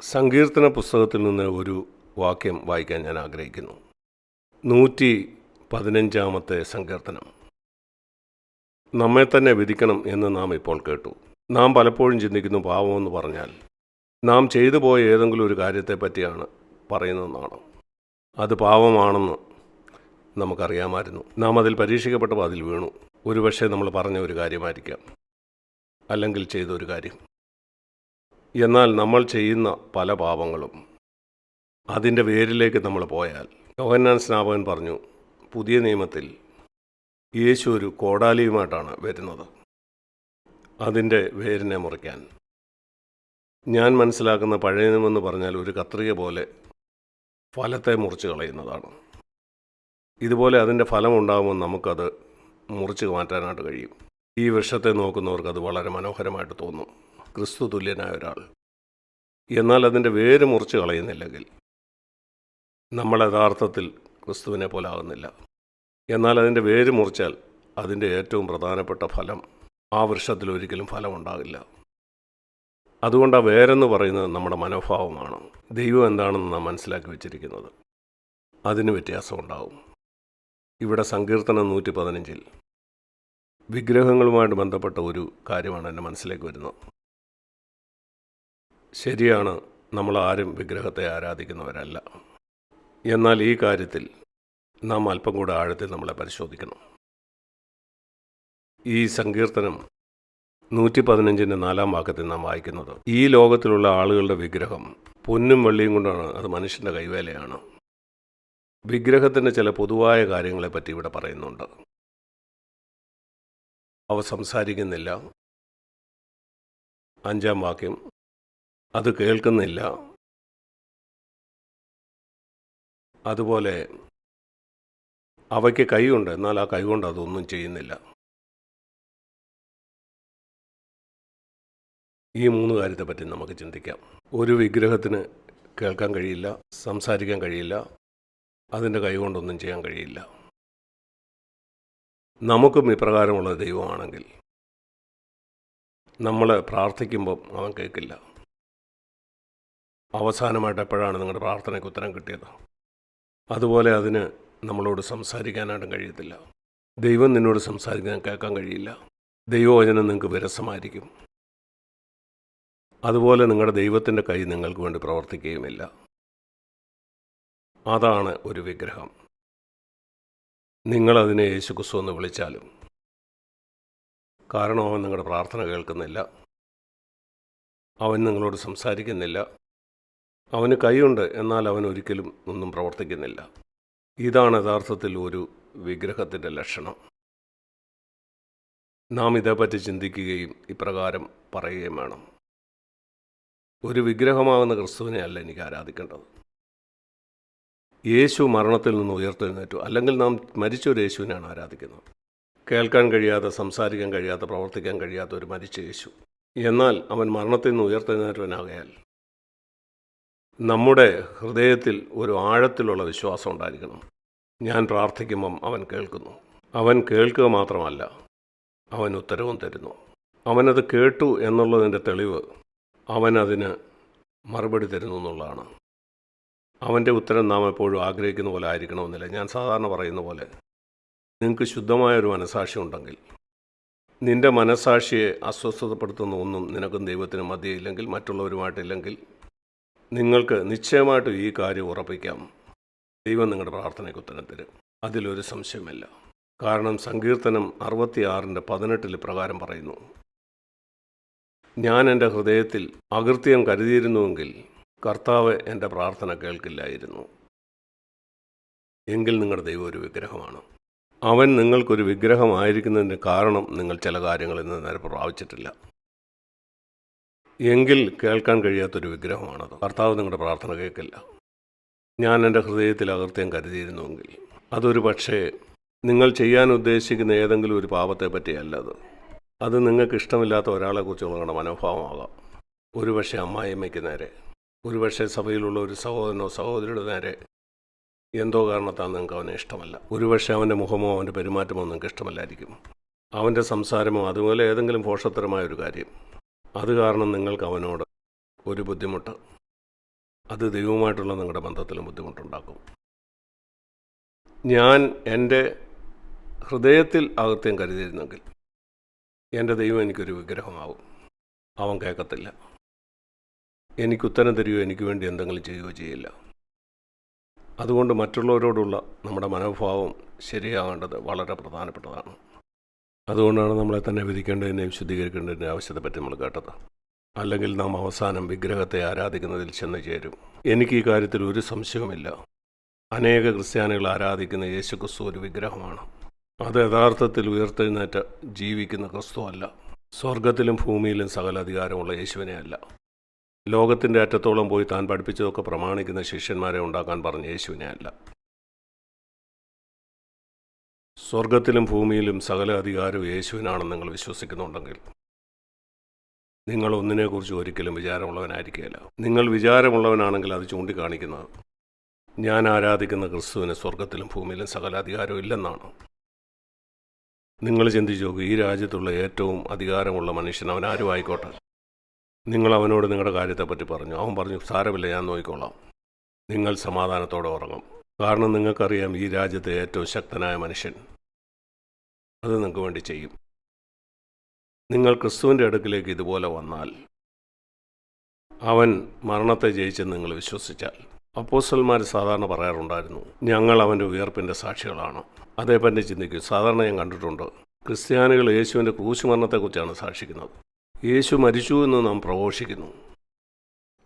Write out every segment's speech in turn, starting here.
സങ്കീർത്തന പുസ്തകത്തിൽ നിന്ന് ഒരു വാക്യം വായിക്കാൻ ഞാൻ ആഗ്രഹിക്കുന്നു. നൂറ്റി പതിനഞ്ചാമത്തെ സങ്കീർത്തനം. നമ്മെ തന്നെ വിധിക്കണം എന്ന് നാം ഇപ്പോൾ കേട്ടു. നാം പലപ്പോഴും ചിന്തിക്കുന്നു പാവമെന്ന് പറഞ്ഞാൽ നാം ചെയ്തു പോയ ഏതെങ്കിലും ഒരു കാര്യത്തെ പറ്റിയാണ് പറയുന്നതെന്നാണ്. അത് പാവമാണെന്ന് നമുക്കറിയാമായിരുന്നു. നാം അതിൽ പരീക്ഷിക്കപ്പെട്ടപ്പോൾ അതിൽ വീണു. ഒരുപക്ഷെ നമ്മൾ പറഞ്ഞ ഒരു കാര്യമായിരിക്കാം. അല്ലെങ്കിൽ ചെയ്ത ഒരു കാര്യം. എന്നാൽ നമ്മൾ ചെയ്യുന്ന പല പാപങ്ങളും. അതിന്റെ വേരിലേക്ക് നമ്മൾ പോയാൽ. യോഹന്നാൻ സ്നാപകൻ പറഞ്ഞു പുതിയ നിയമത്തിൽ യേശു ഒരു കോടാലിയുമായിട്ടാണ് വരുന്നത്. അതിന്റെ വേരിനെ മുറിക്കാൻ. ഞാൻ മനസ്സിലാക്കുന്ന പഴയ നിയമെന്ന് പറഞ്ഞാൽ ഒരു കത്രിക പോലെ ഫലത്തെ മുറിച്ച് കളയുന്നതാണ്. ഇതുപോലെ അതിന്റെ ഫലം ഉണ്ടാകുമ്പോൾ നമുക്കത് മുറിച്ച് മാറ്റാനായിട്ട് കഴിയും. ഈ വൃക്ഷത്തെ നോക്കുന്നവർക്ക് അത് വളരെ മനോഹരമായിട്ട് തോന്നും. ക്രിസ്തു തുല്യനായ ഒരാൾ. എന്നാൽ അതിന്റെ വേര് മുറിച്ച് കളയുന്നില്ലെങ്കിൽ നമ്മൾ യഥാർത്ഥത്തിൽ ക്രിസ്തുവിനെ പോലെ ആകുന്നില്ല. എന്നാൽ അതിന്റെ വേര് മുറിച്ചാൽ അതിന്റെ ഏറ്റവും പ്രധാനപ്പെട്ട ഫലം ആ വൃക്ഷത്തിൽ ഒരിക്കലും ഫലമുണ്ടാകില്ല അതുകൊണ്ട് ആ വേരെന്ന് പറയുന്നത് നമ്മുടെ മനോഭാവമാണ്. ദൈവം എന്താണെന്ന് നാം മനസ്സിലാക്കി വെച്ചിരിക്കുന്നത്. അതിന് വ്യത്യാസമുണ്ടാവും ഇവിടെ സങ്കീർത്തനം നൂറ്റി പതിനഞ്ചിൽ വിഗ്രഹങ്ങളുമായിട്ട് ബന്ധപ്പെട്ട ഒരു കാര്യമാണ് എന്റെ മനസ്സിലേക്ക് വരുന്നത്. ശരിയാണ്. നമ്മൾ ആരും വിഗ്രഹത്തെ ആരാധിക്കുന്നവരല്ല. എന്നാൽ ഈ കാര്യത്തിൽ നാം അല്പം കൂടെ ആഴത്തിൽ നമ്മളെ പരിശോധിക്കണം. ഈ സങ്കീർത്തനം നൂറ്റി പതിനഞ്ചിന്റെ നാലാം വാക്യത്തിൽ നാം വായിക്കുന്നത് ഈ ലോകത്തിലുള്ള ആളുകളുടെ വിഗ്രഹം പൊന്നും വെള്ളിയും കൊണ്ടാണ്. അത് മനുഷ്യന്റെ കൈവേലയാണ്. വിഗ്രഹത്തിന്റെ ചില പൊതുവായ കാര്യങ്ങളെപ്പറ്റി ഇവിടെ പറയുന്നുണ്ട്. അവ സംസാരിക്കുന്നില്ല. അഞ്ചാം വാക്യം അത് കേൾക്കുന്നില്ല. അതുപോലെ അവയ്ക്ക് കൈയുണ്ട്. എന്നാൽ ആ കൈകൊണ്ട് അതൊന്നും ചെയ്യുന്നില്ല. ഈ മൂന്ന് കാര്യത്തെ പറ്റി നമുക്ക് ചിന്തിക്കാം. ഒരു വിഗ്രഹത്തിന് കേൾക്കാൻ കഴിയില്ല സംസാരിക്കാൻ കഴിയില്ല അതിന്റെ കൈകൊണ്ടൊന്നും ചെയ്യാൻ കഴിയില്ല. നമുക്കും ഇപ്രകാരമുള്ള ദൈവമാണെങ്കിൽ നമ്മൾ പ്രാർത്ഥിക്കുമ്പം അവൻ കേൾക്കില്ല. അവസാനമായിട്ട് എപ്പോഴാണ് നിങ്ങളുടെ പ്രാർത്ഥനയ്ക്ക് ഉത്തരം കിട്ടിയത്? അതുപോലെ അതിന് നമ്മളോട് സംസാരിക്കാനായിട്ടും കഴിയത്തില്ല. ദൈവം നിന്നോട് സംസാരിക്കാൻ കേൾക്കാൻ കഴിയില്ല. ദൈവവചനം നിങ്ങൾക്ക് വിരസമായിരിക്കും. അതുപോലെ നിങ്ങളുടെ ദൈവത്തിന്റെ കൈ നിങ്ങൾക്ക് വേണ്ടി പ്രവർത്തിക്കുകയുമില്ല. അതാണ് ഒരു വിഗ്രഹം. നിങ്ങളതിനെ യേശുക്രിസ്തു എന്ന് വിളിച്ചാലും. കാരണം അവൻ നിങ്ങളുടെ പ്രാർത്ഥന കേൾക്കുന്നില്ല. അവൻ നിങ്ങളോട് സംസാരിക്കുന്നില്ല. അവന് കൈയുണ്ട് എന്നാൽ അവൻ ഒരിക്കലും ഒന്നും പ്രവർത്തിക്കുന്നില്ല. ഇതാണ് യഥാർത്ഥത്തിൽ ഒരു വിഗ്രഹത്തിന്റെ ലക്ഷണം. നാം ഇതേപ്പറ്റി ചിന്തിക്കുകയും ഇപ്രകാരം പറയുകയും വേണം. ഒരു വിഗ്രഹമാകുന്ന ക്രിസ്തുവിനെ അല്ല എനിക്ക് ആരാധിക്കേണ്ടത്. യേശു മരണത്തിൽ നിന്ന് ഉയർത്തെഴുന്നേറ്റു. അല്ലെങ്കിൽ നാം മരിച്ച ഒരു യേശുവിനെയാണ് ആരാധിക്കുന്നത്. കേൾക്കാൻ കഴിയാതെ സംസാരിക്കാൻ കഴിയാതെ പ്രവർത്തിക്കാൻ കഴിയാത്ത ഒരു മരിച്ച യേശു. എന്നാൽ അവൻ മരണത്തിൽ നിന്ന് ഉയർത്തെഴുന്നേറ്റവനാകയാൽ നമ്മുടെ ഹൃദയത്തിൽ ഒരു ആഴത്തിലുള്ള വിശ്വാസം ഉണ്ടായിരിക്കണം. ഞാൻ പ്രാർത്ഥിക്കുമ്പം അവൻ കേൾക്കുന്നു. അവൻ കേൾക്കുക മാത്രമല്ല അവൻ ഉത്തരവും തരുന്നു. അവനത് കേട്ടു എന്നുള്ളതിന്റെ തെളിവ് അവൻ മറുപടി തരുന്നു എന്നുള്ളതാണ്. അവന്റെ ഉത്തരം നാം എപ്പോഴും ആഗ്രഹിക്കുന്ന പോലെ ആയിരിക്കണമെന്നില്ല. ഞാൻ സാധാരണ പറയുന്ന പോലെ നിങ്ങൾക്ക് ശുദ്ധമായ ഒരു മനസാക്ഷി ഉണ്ടെങ്കിൽ നിന്റെ മനസാക്ഷിയെ അസ്വസ്ഥതപ്പെടുത്തുന്ന ഒന്നും നിനക്കും ദൈവത്തിനും മധ്യയില്ലെങ്കിൽ മറ്റുള്ളവരുമായിട്ടില്ലെങ്കിൽ നിങ്ങൾക്ക് നിശ്ചയമായിട്ടും ഈ കാര്യം ഉറപ്പിക്കാം. ദൈവം നിങ്ങളുടെ പ്രാർത്ഥനയ്ക്ക് ഉത്തരം തരും. അതിലൊരു സംശയമില്ല കാരണം സങ്കീർത്തനം അറുപത്തിയാറിന്റെ പതിനെട്ടിൽ പ്രകാരം പറയുന്നു. ഞാൻ എന്റെ ഹൃദയത്തിൽ അകൃത്യം കരുതിയിരുന്നുവെങ്കിൽ കർത്താവ് എന്റെ പ്രാർത്ഥന കേൾക്കില്ലായിരുന്നു. എങ്കിൽ നിങ്ങളുടെ ദൈവം ഒരു വിഗ്രഹമാണ്. അവൻ നിങ്ങൾക്കൊരു വിഗ്രഹമായിരിക്കുന്നതിന്റെ കാരണം നിങ്ങൾ ചില കാര്യങ്ങളിൽ നിന്ന് നേരെ പ്രാപിച്ചിട്ടില്ല എങ്കിൽ കേൾക്കാൻ കഴിയാത്തൊരു വിഗ്രഹമാണത്. കർത്താവ് നിങ്ങളുടെ പ്രാർത്ഥന കേൾക്കില്ല. ഞാൻ എന്റെ ഹൃദയത്തിൽ അകൃത്യം കരുതിയിരുന്നുവെങ്കിൽ. അതൊരു പക്ഷേ നിങ്ങൾ ചെയ്യാൻ ഉദ്ദേശിക്കുന്ന ഏതെങ്കിലും ഒരു പാപത്തെ പറ്റിയല്ല അത്. അത് നിങ്ങൾക്ക് ഇഷ്ടമില്ലാത്ത ഒരാളെക്കുറിച്ചുള്ള നിങ്ങളുടെ മനോഭാവമാകാം ഒരുപക്ഷെ അമ്മായിയമ്മയ്ക്ക് നേരെ ഒരുപക്ഷെ സഭയിലുള്ള ഒരു സഹോദരനോ സഹോദരിയുടെ നേരെ എന്തോ കാരണത്താൽ നിങ്ങൾക്ക് അവനെ ഇഷ്ടമല്ല. ഒരുപക്ഷെ അവന്റെ മുഖമോ അവന്റെ പെരുമാറ്റമോ നിങ്ങൾക്ക് ഇഷ്ടമല്ലായിരിക്കും. അവന്റെ സംസാരമോ അതുപോലെ ഏതെങ്കിലും പോഷത്തരമായ ഒരു കാര്യം. അത് കാരണം നിങ്ങൾക്ക് അവനോട് ഒരു ബുദ്ധിമുട്ട്. അത് ദൈവവുമായിട്ടുള്ള നിങ്ങളുടെ ബന്ധത്തിലും ബുദ്ധിമുട്ടുണ്ടാക്കും. ഞാൻ എന്റെ ഹൃദയത്തിൽ അകത്യം കരുതിയിരുന്നെങ്കിൽ എന്റെ ദൈവം എനിക്കൊരു വിഗ്രഹമാവും. അവൻ കേൾക്കത്തില്ല. എനിക്ക് ഉത്തരം തരികയോ എനിക്ക് വേണ്ടി എന്തെങ്കിലും ചെയ്യുകയോ ചെയ്യില്ല. അതുകൊണ്ട് മറ്റുള്ളവരോടുള്ള നമ്മുടെ മനോഭാവം ശരിയാകേണ്ടത് വളരെ പ്രധാനപ്പെട്ടതാണ്. അതുകൊണ്ടാണ് നമ്മളെ തന്നെ വിധിക്കേണ്ടതിനെയും ആവശ്യത്തെ ആവശ്യത്തെപ്പറ്റി നമ്മൾ കേട്ടത്. അല്ലെങ്കിൽ നാം അവസാനം വിഗ്രഹത്തെ ആരാധിക്കുന്നതിൽ ചെന്ന് ചേരും. എനിക്ക് ഈ കാര്യത്തിൽ ഒരു സംശയവുമില്ല. അനേക ക്രിസ്ത്യാനികൾ ആരാധിക്കുന്ന യേശു ക്രിസ്തു ഒരു വിഗ്രഹമാണ്. അത് യഥാർത്ഥത്തിൽ ഉയർത്തെഴുന്നേറ്റ ജീവിക്കുന്ന ക്രിസ്തു അല്ല. സ്വർഗത്തിലും ഭൂമിയിലും സകല അധികാരമുള്ള യേശുവിനെ അല്ല. ലോകത്തിന്റെ അറ്റത്തോളം പോയി താൻ പഠിപ്പിച്ചതൊക്കെ പ്രമാണിക്കുന്ന ശിഷ്യന്മാരെ ഉണ്ടാക്കാൻ പറഞ്ഞ യേശുവിനെ അല്ല. സ്വർഗത്തിലും ഭൂമിയിലും സകല അധികാരവും യേശുവിനാണെന്ന് നിങ്ങൾ വിശ്വസിക്കുന്നുണ്ടെങ്കിൽ നിങ്ങൾ ഒന്നിനെക്കുറിച്ച് ഒരിക്കലും വിചാരമുള്ളവനായിരിക്കുകയില്ല. നിങ്ങൾ വിചാരമുള്ളവനാണെങ്കിൽ അത് ചൂണ്ടിക്കാണിക്കുന്നത് ഞാൻ ആരാധിക്കുന്ന ക്രിസ്തുവിന് സ്വർഗത്തിലും ഭൂമിയിലും സകല അധികാരവും ഇല്ലെന്നാണ്. നിങ്ങൾ ചിന്തിച്ചു നോക്കൂ ഈ രാജ്യത്തുള്ള ഏറ്റവും അധികാരമുള്ള മനുഷ്യൻ അവൻ ആരും ആയിക്കോട്ടെ. നിങ്ങൾ അവനോട് നിങ്ങളുടെ കാര്യത്തെപ്പറ്റി പറഞ്ഞു. അവൻ പറഞ്ഞു സാരമില്ല ഞാൻ നോക്കിക്കോളാം. നിങ്ങൾ സമാധാനത്തോടെ ഉറങ്ങും. കാരണം നിങ്ങൾക്കറിയാം ഈ രാജ്യത്തെ ഏറ്റവും ശക്തനായ മനുഷ്യൻ അത് നിങ്ങൾക്ക് വേണ്ടി ചെയ്യും. നിങ്ങൾ ക്രിസ്തുവിന്റെ അടുക്കിലേക്ക് ഇതുപോലെ വന്നാൽ അവൻ മരണത്തെ ജയിച്ചെന്ന് നിങ്ങൾ വിശ്വസിച്ചാൽ. അപ്പോസ്റ്റൽമാർ സാധാരണ പറയാറുണ്ടായിരുന്നു ഞങ്ങൾ അവന്റെ ഉയർപ്പിന്റെ സാക്ഷികളാണ്. അതേപ്പറ്റി ചിന്തിക്കും സാധാരണ ഞാൻ കണ്ടിട്ടുണ്ട് ക്രിസ്ത്യാനികൾ യേശുവിന്റെ ക്രൂശ് മരണത്തെക്കുറിച്ചാണ് സാക്ഷിക്കുന്നത്. യേശു മരിച്ചു എന്ന് നാം പ്രഘോഷിക്കുന്നു.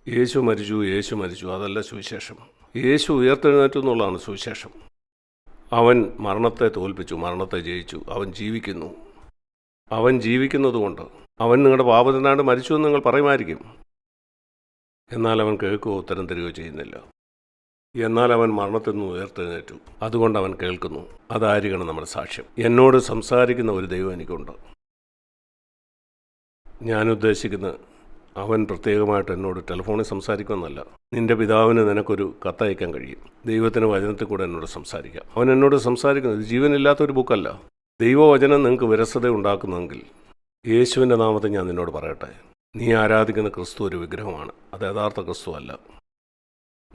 യേശു മരിച്ചു യേശു മരിച്ചു അതല്ല സുവിശേഷം. യേശു ഉയർത്തെഴുന്നേറ്റു എന്നുള്ളതാണ് സുവിശേഷം. അവൻ മരണത്തെ തോൽപ്പിച്ചു മരണത്തെ ജയിച്ചു അവൻ ജീവിക്കുന്നു. അവൻ ജീവിക്കുന്നതുകൊണ്ട് അവൻ നിങ്ങളുടെ പാപത്തിനാണ്ട് മരിച്ചു എന്ന് നിങ്ങൾ പറയുമായിരിക്കും. എന്നാൽ അവൻ കേൾക്കുകയോ ഉത്തരം തരികയോ ചെയ്യുന്നില്ല. എന്നാൽ അവൻ മരണത്തിൽ നിന്ന് ഉയർത്തെഴുന്നേറ്റു. അതുകൊണ്ട് അവൻ കേൾക്കുന്നു. അതായിരിക്കണം നമ്മുടെ സാക്ഷ്യം. എന്നോട് സംസാരിക്കുന്ന ഒരു ദൈവം എനിക്കുണ്ട്. ഞാൻ ഉദ്ദേശിക്കുന്ന അവൻ പ്രത്യേകമായിട്ട് എന്നോട് ടെലിഫോണിൽ സംസാരിക്കുമെന്നല്ല. നിന്റെ പിതാവിന് നിനക്കൊരു കത്തയക്കാൻ കഴിയും. ദൈവത്തിന് വചനത്തിൽ കൂടെ എന്നോട് സംസാരിക്കാം. അവൻ എന്നോട് സംസാരിക്കുന്നത് ജീവനില്ലാത്തൊരു ബുക്കല്ല. ദൈവവചനം നിങ്ങൾക്ക് വിരസത ഉണ്ടാക്കുന്നെങ്കിൽ യേശുവിന്റെ നാമത്തെ ഞാൻ നിന്നോട് പറയട്ടെ. നീ ആരാധിക്കുന്ന ക്രിസ്തു ഒരു വിഗ്രഹമാണ്. അത് യഥാർത്ഥ ക്രിസ്തു അല്ല.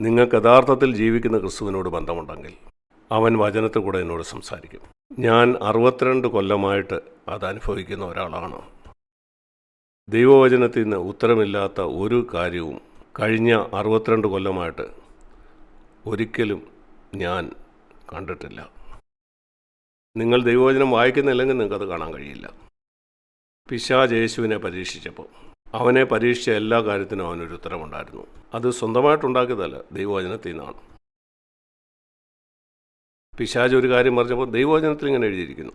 നിങ്ങൾക്ക് യഥാർത്ഥത്തിൽ ജീവിക്കുന്ന ക്രിസ്തുവിനോട് ബന്ധമുണ്ടെങ്കിൽ അവൻ വചനത്തിൽ കൂടെ എന്നോട് സംസാരിക്കും. ഞാൻ അറുപത്തിരണ്ട് കൊല്ലമായിട്ട് അത് അനുഭവിക്കുന്ന ഒരാളാണ്. ദൈവവചനത്തിൽ നിന്ന് ഉത്തരമില്ലാത്ത ഒരു കാര്യവും കഴിഞ്ഞ അറുപത്തിരണ്ട് കൊല്ലമായിട്ട് ഒരിക്കലും ഞാൻ കണ്ടിട്ടില്ല. നിങ്ങൾ ദൈവവചനം വായിക്കുന്നില്ലെങ്കിൽ നിങ്ങൾക്കത് കാണാൻ കഴിയില്ല. പിശാജ് യേശുവിനെ പരീക്ഷിച്ചപ്പോൾ അവനെ പരീക്ഷിച്ച എല്ലാ കാര്യത്തിനും അവനൊരു ഉത്തരമുണ്ടായിരുന്നു അത് സ്വന്തമായിട്ടുണ്ടാക്കിയതല്ല ദൈവവചനത്തിൽ നിന്നാണ്. പിശാജ് ഒരു കാര്യം പറഞ്ഞപ്പോൾ ദൈവവചനത്തിൽ ഇങ്ങനെ എഴുതിയിരിക്കുന്നു.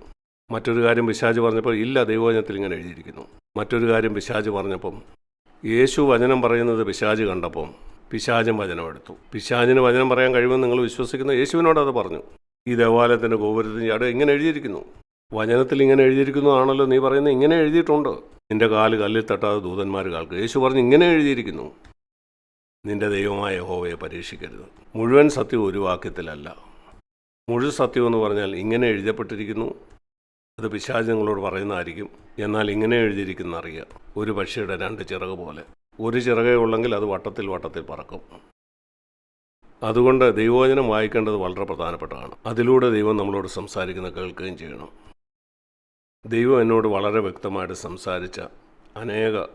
മറ്റൊരു കാര്യം പിശാജ് പറഞ്ഞപ്പോൾ ഇല്ല ദൈവവചനത്തിൽ ഇങ്ങനെ എഴുതിയിരിക്കുന്നു. മറ്റൊരു കാര്യം പിശാജ് പറഞ്ഞപ്പം യേശു വചനം പറയുന്നത് പിശാജ് കണ്ടപ്പം പിശാജും വചനം എടുത്തു. വചനം പറയാൻ കഴിയുമെന്ന് നിങ്ങൾ വിശ്വസിക്കുന്ന യേശുവിനോട് അത് പറഞ്ഞു. ഈ ദേവാലയത്തിന്റെ ഗോപുരത്തിന് ചാട് ഇങ്ങനെ എഴുതിയിരിക്കുന്നു. വചനത്തിൽ ഇങ്ങനെ എഴുതിയിരിക്കുന്നതാണല്ലോ നീ പറയുന്നത് ഇങ്ങനെ എഴുതിയിട്ടുണ്ട്. നിന്റെ കാൽ കല്ലിൽ തട്ടാതെ ദൂതന്മാർ കാൽക്ക് യേശു പറഞ്ഞ് ഇങ്ങനെ എഴുതിയിരിക്കുന്നു. നിന്റെ ദൈവമായ ഹോവയെ പരീക്ഷിക്കരുത്. മുഴുവൻ സത്യം ഒരു വാക്യത്തിലല്ല. മുഴുവൻ സത്യം എന്ന് പറഞ്ഞാൽ ഇങ്ങനെ എഴുതപ്പെട്ടിരിക്കുന്നു. അത് പിശാചങ്ങളോട് പറയുന്നതായിരിക്കും. എന്നാൽ ഇങ്ങനെ എഴുതിയിരിക്കുന്ന അറിയുക ഒരു പക്ഷിയുടെ രണ്ട് ചിറക് പോലെ. ഒരു ചിറകേ ഉള്ളെങ്കിൽ അത് വട്ടത്തിൽ വട്ടത്തിൽ പറക്കും. അതുകൊണ്ട് ദൈവവചനം വായിക്കേണ്ടത് വളരെ പ്രധാനപ്പെട്ടതാണ്. അതിലൂടെ ദൈവം നമ്മളോട് സംസാരിക്കുന്ന കേൾക്കുകയും ചെയ്യണം. ദൈവം എന്നോട് വളരെ വ്യക്തമായിട്ട് സംസാരിച്ച അനേക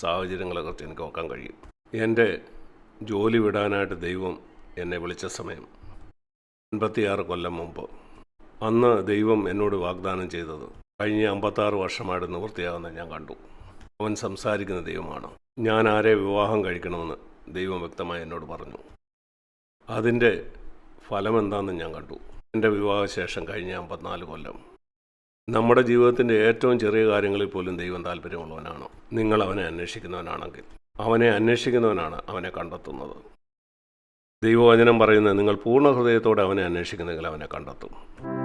സാഹചര്യങ്ങളെക്കുറിച്ച് എനിക്ക് നോക്കാൻ കഴിയും. എന്റെ ജോലി വിടാനായിട്ട് ദൈവം എന്നെ വിളിച്ച സമയം അൻപത്തിയാറ് കൊല്ലം മുമ്പ് അന്ന് ദൈവം എന്നോട് വാഗ്ദാനം ചെയ്തത് കഴിഞ്ഞ അമ്പത്താറ് വർഷമായിട്ട് നിവൃത്തിയാകുന്ന ഞാൻ കണ്ടു. അവൻ സംസാരിക്കുന്ന ദൈവമാണ്. ഞാൻ ആരെ വിവാഹം കഴിക്കണമെന്ന് ദൈവം വ്യക്തമായി എന്നോട് പറഞ്ഞു. അതിന്റെ ഫലമെന്താണെന്ന് ഞാൻ കണ്ടു. എന്റെ വിവാഹശേഷം കഴിഞ്ഞ അമ്പത്തിനാല് കൊല്ലം. നമ്മുടെ ജീവിതത്തിന്റെ ഏറ്റവും ചെറിയ കാര്യങ്ങളിൽ പോലും ദൈവം താല്പര്യമുള്ളവനാണ്. നിങ്ങൾ അവനെ അന്വേഷിക്കുന്നവനാണെങ്കിൽ. അവനെ അന്വേഷിക്കുന്നവനാണ് അവനെ കണ്ടെത്തുന്നത്. ദൈവവചനം പറയുന്നത് നിങ്ങൾ പൂർണ ഹൃദയത്തോടെ അവനെ അന്വേഷിക്കുന്നെങ്കിൽ അവനെ കണ്ടെത്തും.